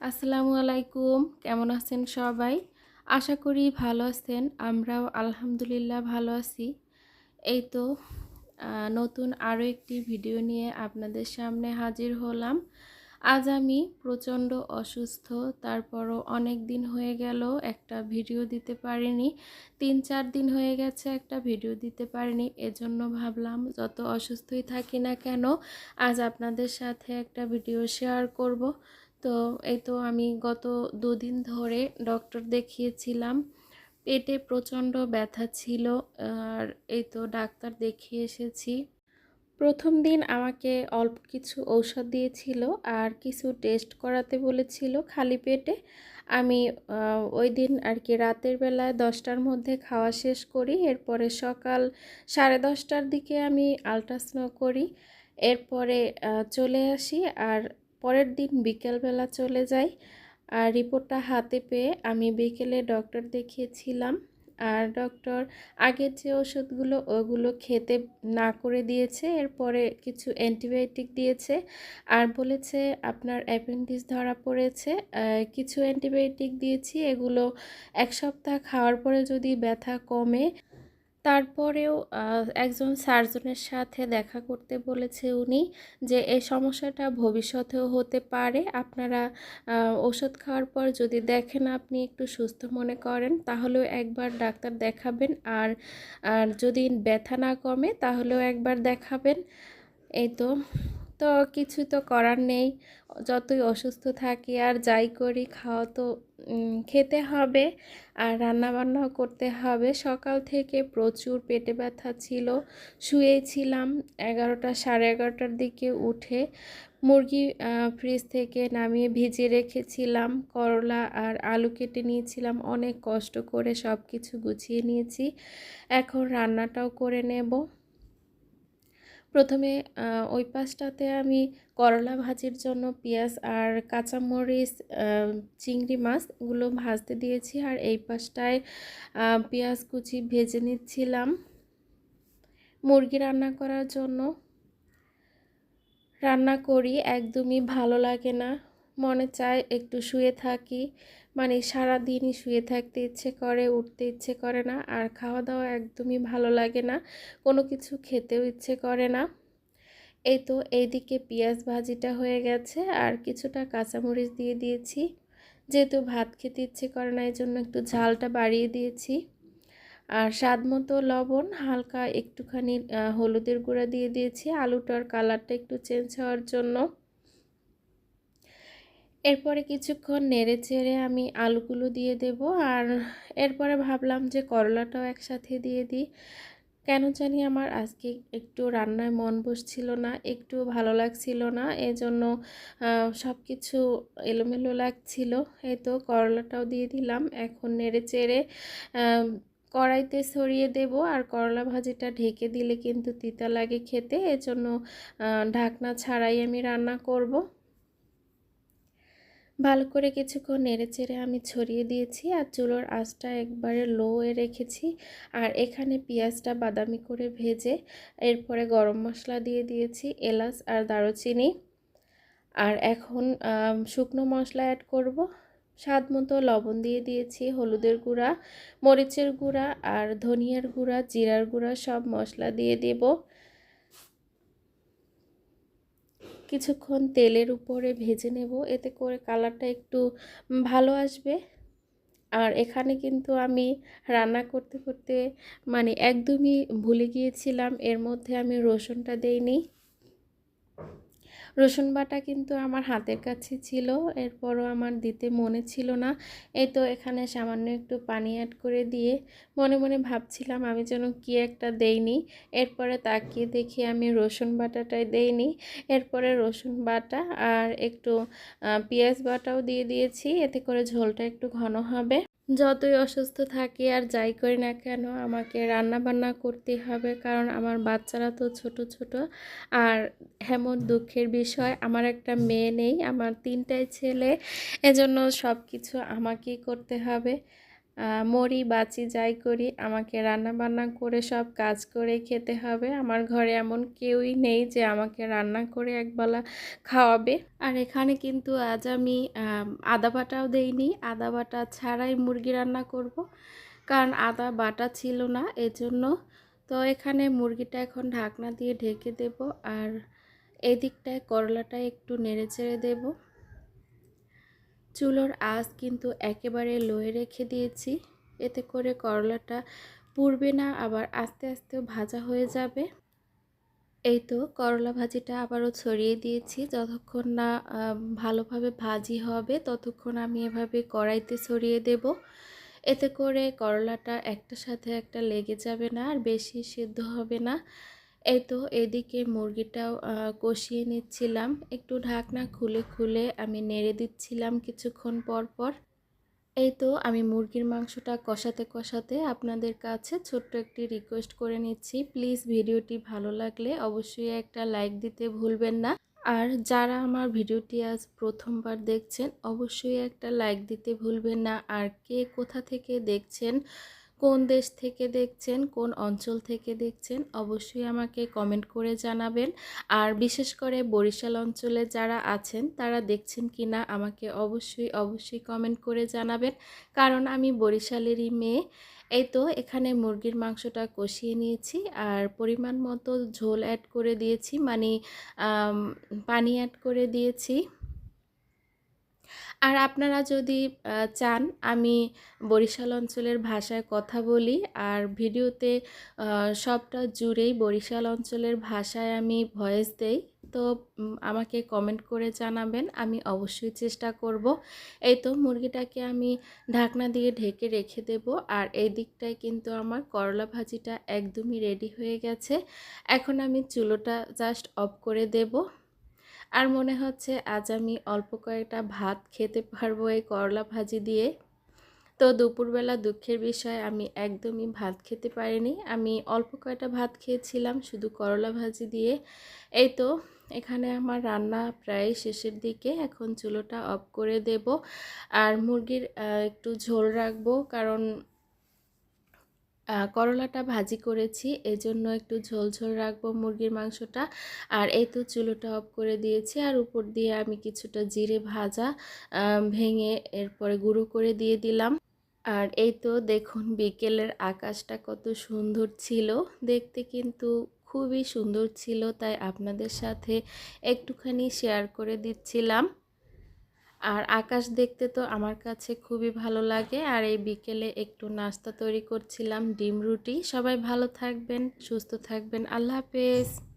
আসসালামু আলাইকুম, কেমন আছেন সবাই? আশা করি ভালো আছেন, আমরাও আলহামদুলিল্লাহ ভালো আছি। এই তো নতুন আরও একটি ভিডিও নিয়ে আপনাদের সামনে হাজির হলাম। আজ আমি প্রচণ্ড অসুস্থ, তারপরও অনেক দিন হয়ে গেল, একটা ভিডিও দিতে পারিনি। তিন চার দিন হয়ে গেছে, একটা ভিডিও দিতে পারিনি, এজন্য ভাবলাম যত অসুস্থই থাকি না কেন, আজ আপনাদের সাথে একটা ভিডিও শেয়ার করব। তো এই তো আমি গত দুদিন ধরে ডক্টর দেখিয়েছিলাম। পেটে প্রচণ্ড ব্যথা ছিল, আর এই তো ডাক্তার দেখিয়ে এসেছি। প্রথম দিন আমাকে অল্প কিছু ঔষধ দিয়েছিল আর কিছু টেস্ট করাতে বলেছিল খালি পেটে। আমি ওই দিন আর কি রাতের বেলায় দশটার মধ্যে খাওয়া শেষ করি, এরপরে সকাল সাড়ে দশটার দিকে আমি আলট্রাসাউন্ড করি, এরপরে চলে আসি আর পরের দিন বিকেলবেলা চলে যাই। আর রিপোর্টটা হাতে পেয়ে আমি বিকেলে ডক্টর দেখিয়েছিলাম। আর ডক্টর আগের যে ওষুধগুলো, ওগুলো খেতে না করে দিয়েছে, এরপরে কিছু অ্যান্টিবায়োটিক দিয়েছে। আর বলেছে আপনার অ্যাপেন্ডিক্স ধরা পড়েছে। কিছু অ্যান্টিবায়োটিক দিয়েছি, এগুলো এক সপ্তাহ খাওয়ার পরে যদি ব্যথা কমে তারপরেও একজন সার্জনের সাথে দেখা করতে বলেছে উনি যে এই সমস্যাটা ভবিষ্যতেও হতে পারে। আপনারা ওষুধ খাওয়ার পর যদি দেখেন আপনি একটু সুস্থ মনে করেন, তাহলেও একবার ডাক্তার দেখাবেন। আর আর যদি ব্যথা না কমে, তাহলেও একবার দেখাবেন। এই তো। তো কিছু তো করার নেই। যতই অসুস্থ থাকি আর যাই করি, খাওয়া তো খেতে হবে আর রান্নাবান্নাও করতে হবে। সকাল থেকে প্রচুর পেটে ব্যথা ছিল, শুয়েছিলাম এগারোটা সাড়ে এগারোটার দিকে উঠে মুরগি ফ্রিজ থেকে নামিয়ে ভিজিয়ে রেখেছিলাম। করলা আর আলু কেটে নিয়েছিলাম, অনেক কষ্ট করে সব কিছু গুছিয়ে নিয়েছি। এখন রান্নাটাও করে নেব। প্রথমে ওই পাশটাতে আমি করলা ভাজির জন্য পেঁয়াজ আর কাঁচামরিচ চিংড়ি মাছ এগুলো ভাজতে দিয়েছি। আর এই পাশটায় পেঁয়াজ কুচি ভেজে নিচ্ছিলাম মুরগি রান্না করার জন্য। রান্না করি, একদমই ভালো লাগে না। মনে চায় একটু শুয়ে থাকি। মানে সারা দিনই শুয়ে থাকতে ইচ্ছে করে, উঠতে ইচ্ছে করে না, আর খাওয়া দাওয়া একদমই ভালো লাগে না। কোনো কিছু খেতেও ইচ্ছে করে না। এই তো এইদিকে পেঁয়াজ ভাজিটা হয়ে গেছে, আর কিছুটা কাঁচামরিচ দিয়ে দিয়েছি। যেহেতু ভাত খেতে ইচ্ছে করে না এই জন্য একটু ঝালটা বাড়িয়ে দিয়েছি। আর স্বাদ মতো লবণ, হালকা একটুখানি হলুদের গুঁড়া দিয়ে দিয়েছি। আলুটার কালারটা একটু চেঞ্জ হওয়ার জন্য। এরপরে কিছুক্ষণ নেড়ে চেড়ে আমি আলুগুলো দিয়ে দেব আর এরপরে ভাবলাম যে করলাটাও একসাথে দিয়ে দিই। কেন জানি আমার আজকে একটু রান্নায় মন বসছিল না একটু ভালো লাগছিল না, এজন্য সব কিছু এলোমেলো লাগছিল। এই তো করলাটাও দিয়ে দিলাম, এখন নেড়ে চেড়ে কড়াইতে সরিয়ে দেব আর করলা ভাজিটা ঢেকে দিলে কিন্তু তিতা লাগে খেতে, এজন্য ঢাকনা ছাড়াই আমি রান্না করব। ভালো করে কিছুক্ষণ নেড়েচেড়ে আমি ছড়িয়ে দিয়েছি আর চুলোর আঁচটা একবারে লো এ রেখেছি। আর এখানে পেঁয়াজটা বাদামি করে ভেজে এরপরে গরম মশলা দিয়ে দিয়েছি, এলাচ আর দারুচিনি। আর এখন শুকনো মশলা অ্যাড করব। স্বাদ মতো লবণ দিয়ে দিয়েছি, হলুদের গুঁড়া, মরিচের গুঁড়া আর ধনিয়ার গুঁড়া, জিরার গুঁড়া সব মশলা দিয়ে দেব। কিছুক্ষণ তেলের উপরে ভেজে নেব। এতে করে কালারটা একটু ভালো আসবে। আর এখানে কিন্তু আমি রান্না করতে করতে মানে একদমই ভুলে গিয়েছিলাম। এর মধ্যে আমি রসুনটা দেইনি। রসুন বাটা কিন্তু আমার হাতের কাছে ছিল, এরপরও আমার দিতে মনে ছিল না। এই তো এখানে সামান্য একটু পানি অ্যাড করে দিয়ে মনে মনে ভাবছিলাম আমি যেন কি একটা দেইনি। এরপরে তাকিয়ে দেখি আমি রসুন বাটাটাই দেইনি। এরপরে রসুন বাটা আর একটু পেঁয়াজ বাটাও দিয়ে দিয়েছি, এতে করে ঝোলটা একটু ঘন হবে। যতই অসুস্থ থাকি আর যাই করি না কেন, আমাকে রান্না বান্না করতে হবে। কারণ আমার বাচ্চারা তো ছোট ছোট। আর এমন দুঃখের বিষয়, আমার একটা মেয়ে নেই, আমার তিনটাই ছেলে। এজন্য সব কিছু আমাকেই করতে হবে। মরি, বাঁচি, যাই করি, আমাকে রান্না বান্না করে সব কাজ করে খেতে হবে। আমার ঘরে এমন কেউই নেই যে আমাকে রান্না করে একবেলা খাওয়াবে। আর এখানে কিন্তু আজ আমি আদা বাটাও দেইনি। আদা বাটা ছাড়াই মুরগি রান্না করব। কারণ আদা বাটা ছিল না, এজন্য তো এখানে মুরগিটা এখন ঢাকনা দিয়ে ঢেকে দেব। আর এদিকটায় করলাটা একটু নেড়ে চেড়ে দেব। চুলোর আঁচ কিন্তু একেবারে লোয়ে রেখে দিয়েছি। এতে করে করলাটা পুড়বে না, আবার আস্তে আস্তে ভাজা হয়ে যাবে। এই তো করলা ভাজিটা আবারও ছড়িয়ে দিয়েছি। যতক্ষণ না ভালোভাবে ভাজি হবে, ততক্ষণ আমি এভাবে কড়াইতে ছড়িয়ে দেব। এতে করে করলাটা একটার সাথে একটা লেগে যাবে না, আর বেশি সিদ্ধ হবে না। এই তো এদিকে মুরগিটাও কষিয়ে নিচ্ছিলাম। একটু ঢাকনা খুলে খুলে আমি নেড়ে দিচ্ছিলাম কিছুক্ষণ পর পর। এই তো আমি মুরগির মাংসটা কষাতে কষাতে আপনাদের কাছে ছোট্ট একটি রিকোয়েস্ট করে নিচ্ছি। প্লিজ ভিডিওটি ভালো লাগলে অবশ্যই একটা লাইক দিতে ভুলবেন না। আর যারা আমার ভিডিওটি আজ প্রথমবার দেখছেন, অবশ্যই একটা লাইক দিতে ভুলবেন না। আর কে কোথা থেকে দেখছেন কোন দেশ থেকে দেখছেন, কোন অঞ্চল থেকে দেখছেন, অবশ্যই আমাকে কমেন্ট করে জানাবেন। আর বিশেষ করে বরিশাল অঞ্চলে যারা আছেন, তারা দেখছেন কি না আমাকে অবশ্যই অবশ্যই কমেন্ট করে জানাবেন। কারণ আমি বরিশালেরই মেয়ে। এই তো এখানে মুরগির মাংসটা কষিয়ে নিয়েছি আর পরিমাণ মতো ঝোল অ্যাড করে দিয়েছি। মানে পানি অ্যাড করে দিয়েছি। আর আপনারা যদি চান আমি বরিশাল অঞ্চলের ভাষায় কথা বলি আর ভিডিওতে সবটা জুড়েই বরিশাল অঞ্চলের ভাষায় আমি ভয়েস দেই, তো আমাকে কমেন্ট করে জানাবেন, আমি অবশ্যই চেষ্টা করব। এই তো মুরগিটাকে আমি ঢাকনা দিয়ে ঢেকে রেখে দেব আর এই দিকটায় কিন্তু আমার করলা ভাজিটা একদমই রেডি হয়ে গেছে। এখন আমি চুলোটা জাস্ট অফ করে দেব। আর মনে হচ্ছে আজ আমি অল্প কয়েকটা ভাত খেতে পারব এই করলা ভাজি দিয়ে। তো দুপুরবেলা দুঃখের বিষয়, আমি একদমই ভাত খেতে পারিনি। আমি অল্প কয়টা ভাত খেয়েছিলাম শুধু করলা ভাজি দিয়ে। এই তো, এখানে আমার রান্না প্রায় শেষের দিকে। এখন চুলোটা অফ করে দেব। আর মুরগির একটু ঝোল রাখব। কারণ করলাটা ভাজি করেছি। এজন্য একটু ঝোল ঝোল রাখব মুরগির মাংসটা। আর এই তো চুলোটা অফ করে দিয়েছি। আর উপর দিয়ে আমি কিছুটা জিরে ভাজা ভেঙে এরপরে গুঁড়ো করে দিয়ে দিলাম। আর এই তো দেখুন বিকেলের আকাশটা কত সুন্দর ছিল। দেখতে কিন্তু খুবই সুন্দর ছিল। তাই আপনাদের সাথে একটুখানি শেয়ার করে দিচ্ছিলাম। আর আকাশ দেখতে তো আমার কাছে খুবই ভালো লাগে। আর এই বিকেলে একটু নাস্তা তৈরি করছিলাম, ডিম রুটি। সবাই ভালো থাকবেন, সুস্থ থাকবেন। আল্লাহ হাফেজ।